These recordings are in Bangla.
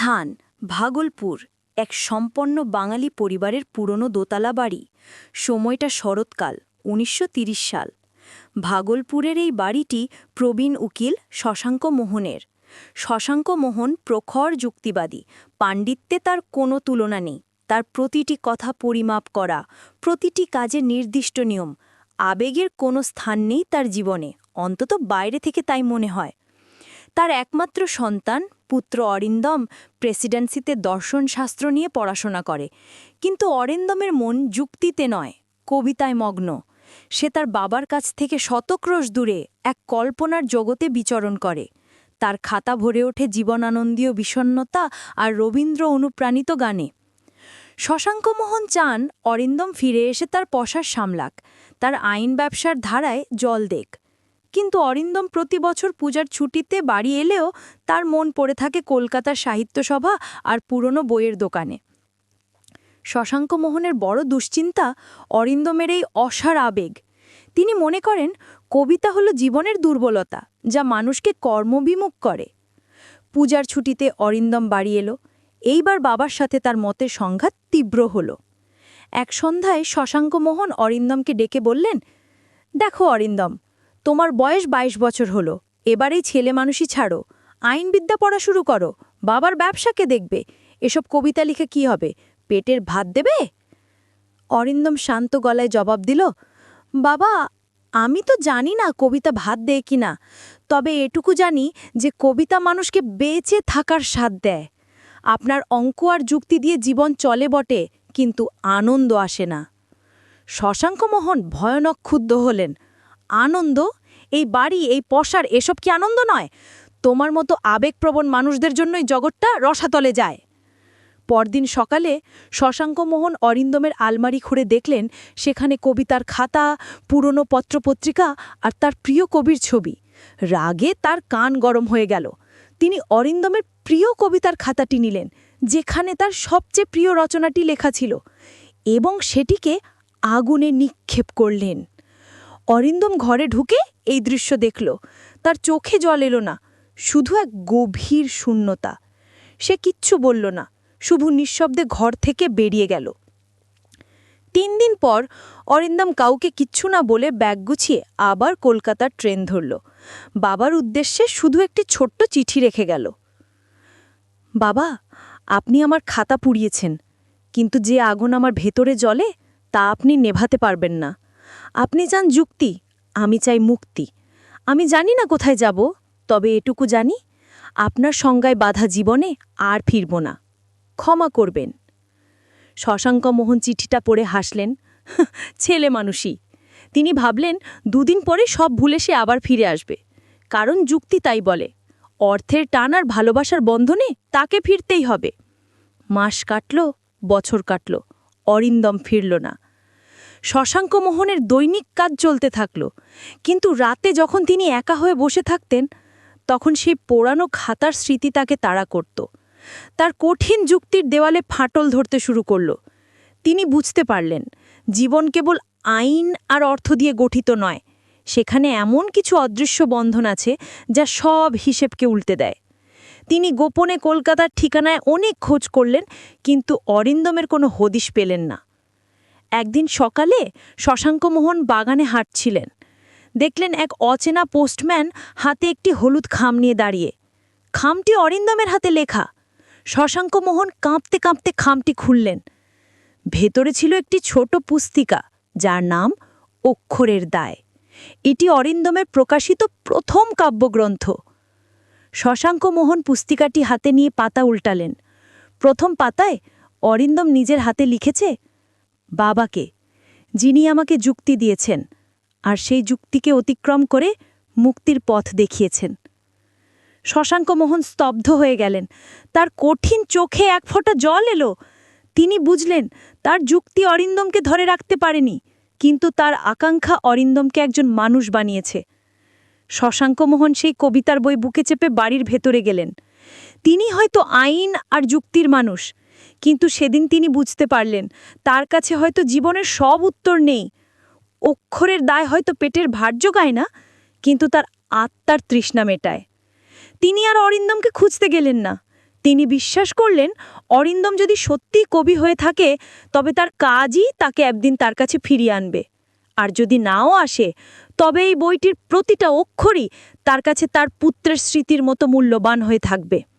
স্থান ভাগলপুর, এক সম্পন্ন বাঙালি পরিবারের পুরনো দোতলা বাড়ি। সময়টা শরৎকাল, উনিশশো সাল। ভাগলপুরের এই বাড়িটি প্রবীণ উকিল শশাঙ্ক মোহনের। শশাঙ্ক মোহন প্রখর যুক্তিবাদী, পাণ্ডিত্যে তার কোনো তুলনা নেই। তার প্রতিটি কথা পরিমাপ করা, প্রতিটি কাজে নির্দিষ্ট নিয়ম, আবেগের কোনো স্থান নেই তার জীবনে, অন্তত বাইরে থেকে তাই মনে হয়। তার একমাত্র সন্তান পুত্র অরিন্দম প্রেসিডেন্সিতে দর্শনশাস্ত্র নিয়ে পড়াশোনা করে। কিন্তু অরিন্দমের মন যুক্তিতে নয়, কবিতায় মগ্ন। সে তার বাবার কাছ থেকে শতক্রোশ দূরে এক কল্পনার জগতে বিচরণ করে। তার খাতা ভরে ওঠে জীবনানন্দীয় বিষণ্নতা আর রবীন্দ্র অনুপ্রাণিত গানে। শশাঙ্ক মোহন চান অরিন্দম ফিরে এসে তার পশার সামলাক। তার আইন ব্যবসার ধারায় জল দেখ কিন্তু অরিন্দম প্রতি বছর পূজার ছুটিতে বাড়ি এলেও তার মন পড়ে থাকে কলকাতার সাহিত্য সভা আর পুরনো বইয়ের দোকানে। শশাঙ্ক মোহনের বড় দুশ্চিন্তা অরিন্দমের এই অসার আবেগ। তিনি মনে করেন, কবিতা হলো জীবনের দুর্বলতা, যা মানুষকে কর্মবিমুখ করে। পূজার ছুটিতে অরিন্দম বাড়ি এলো, এইবার বাবার সাথে তার মতের সংঘাত তীব্র হল। এক সন্ধ্যায় শশাঙ্ক মোহন অরিন্দমকে ডেকে বললেন, দেখো অরিন্দম তোমার বয়স ২২ বছর হলো, এবারেই ছেলে মানুষই ছাড়ো। আইনবিদ্যা পড়া শুরু করো, বাবার ব্যবসাকে দেখবে, এসব কবিতা লিখে কি হবে, পেটের ভাত দেবে? অরিন্দম শান্ত গলায় জবাব দিল, বাবা, আমি তো জানি না কবিতা ভাত দেয় কিনা, তবে এটুকু জানি যে কবিতা মানুষকে বেঁচে থাকার স্বাদ দেয়। আপনার অঙ্ক আর যুক্তি দিয়ে জীবন চলে বটে, কিন্তু আনন্দ আসে না। শশাঙ্ক মোহন ভয়ানক ক্ষুব্ধ হলেন আনন্দ? এই বাড়ি, এই পশার এসব কি আনন্দ নয়? তোমার মতো আবেগপ্রবণ মানুষদের জন্যই জগৎটা রসাতলে যায়। পরদিন সকালে শশাঙ্ক মোহন অরিন্দমের আলমারি খুঁড়ে দেখলেন সেখানে কবিতার খাতা, পুরনো পত্রপত্রিকা আর তার প্রিয় কবির ছবি। রাগে তার কান গরম হয়ে গেল। তিনি অরিন্দমের প্রিয় কবিতার খাতাটি নিলেন, যেখানে তার সবচেয়ে প্রিয় রচনাটি লেখা ছিল এবং সেটিকে আগুনে নিক্ষেপ করলেন। অরিন্দম ঘরে ঢুকে এই দৃশ্য দেখল। তার চোখে জল এলো না, শুধু এক গভীর শূন্যতা। সে কিচ্ছু বলল না, শুভু নিঃশব্দে ঘর থেকে বেরিয়ে গেল। তিন দিন পর অরিন্দম কাউকে কিচ্ছু না বলে ব্যাগ গুছিয়ে আবার কলকাতার ট্রেন ধরল। বাবার উদ্দেশ্যে শুধু একটি ছোট্ট চিঠি রেখে গেল। বাবা, আপনি আমার খাতা পুড়িয়েছেন, কিন্তু যে আগুন আমার ভেতরে জ্বলে তা আপনি নেভাতে পারবেন না। আপনি চান যুক্তি, আমি চাই মুক্তি। আমি জানি না কোথায় যাব, তবে এটুকু জানি, আপনার সংজ্ঞায় বাধা জীবনে আর ফিরব না। ক্ষমা করবেন। শশাঙ্ক মোহন চিঠিটা পড়ে হাসলেন ছেলে মানুষই। তিনি ভাবলেন, দুদিন পরে সব ভুলে সে আবার ফিরে আসবে। কারণ যুক্তি তাই বলে, অর্থের টান আর ভালোবাসার বন্ধনে তাকে ফিরতেই হবে। মাস কাটল, বছর কাটল, অরিন্দম ফিরল না। শশাঙ্ক মোহনের দৈনিক কাজ চলতে থাকল। কিন্তু রাতে যখন তিনি একা হয়ে বসে থাকতেন, তখন সেই পোড়ানো খাতার স্মৃতি তাকে তাড়া করত। তার কঠিন যুক্তির দেওয়ালে ফাটল ধরতে শুরু করল। তিনি বুঝতে পারলেন, জীবন কেবল আইন আর অর্থ দিয়ে গঠিত নয়, সেখানে এমন কিছু অদৃশ্য বন্ধন আছে যা সব হিসেবকে উল্টে দেয়। তিনি গোপনে কলকাতার ঠিকানায় অনেক খোঁজ করলেন, কিন্তু অরিন্দমের কোনো হদিশ পেলেন না। একদিন সকালে শশাঙ্ক মোহন বাগানে হাঁটছিলেন। দেখলেন এক অচেনা পোস্টম্যান হাতে একটি হলুদ খাম নিয়ে দাঁড়িয়ে। খামটি অরিন্দমের হাতে লেখা। শশাঙ্ক মোহন কাঁপতে কাঁপতে খামটি খুললেন। ভেতরে ছিল একটি ছোট পুস্তিকা, যার নাম অক্ষরের দায়। এটি অরিন্দমের প্রকাশিত প্রথম কাব্যগ্রন্থ। শশাঙ্ক মোহন পুস্তিকাটি হাতে নিয়ে পাতা উল্টালেন। প্রথম পাতায় অরিন্দম নিজের হাতে লিখেছে বাবাকে, যিনি আমাকে যুক্তি দিয়েছেন, আর সেই যুক্তিকে অতিক্রম করে মুক্তির পথ দেখিয়েছেন। শশাঙ্ক মোহন স্তব্ধ হয়ে গেলেন। তার কঠিন চোখে এক ফোঁটা জল এলো। তিনি বুঝলেন, তার যুক্তি অরিন্দমকে ধরে রাখতে পারেনি, কিন্তু তার আকাঙ্ক্ষা অরিন্দমকে একজন মানুষ বানিয়েছে। শশাঙ্ক মোহন সেই কবিতার বই বুকে চেপে বাড়ির ভেতরে গেলেন। তিনি হয়তো আইন আর যুক্তির মানুষ কিন্তু সেদিন তিনি বুঝতে পারলেন, তার কাছে হয়তো জীবনের সব উত্তর নেই। অক্ষরের দায় হয়তো পেটের ভার জোগায় না, কিন্তু তার আত্মার তৃষ্ণা মেটায়। তিনি আর অরিন্দমকে খুঁজতে গেলেন না। তিনি বিশ্বাস করলেন, অরিন্দম যদি সত্যিই কবি হয়ে থাকে, তবে তার কাজই তাকে একদিন তার কাছে ফিরিয়ে আনবে। আর যদি নাও আসে, তবে এই বইটির প্রতিটা অক্ষরই তার কাছে তার পুত্রের স্মৃতির মতো মূল্যবান হয়ে থাকবে।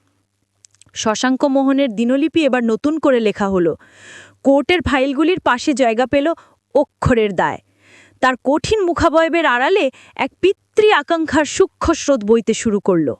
শশাঙ্ক মোহনের দিনলিপি এবার নতুন করে লেখা হলো। কোর্টের ফাইলগুলির পাশে জায়গা পেল অক্ষরের দায়। তার কঠিন মুখাবয়বের আড়ালে এক পিতৃ আকাঙ্ক্ষার সূক্ষ্ম স্রোত বইতে শুরু করল।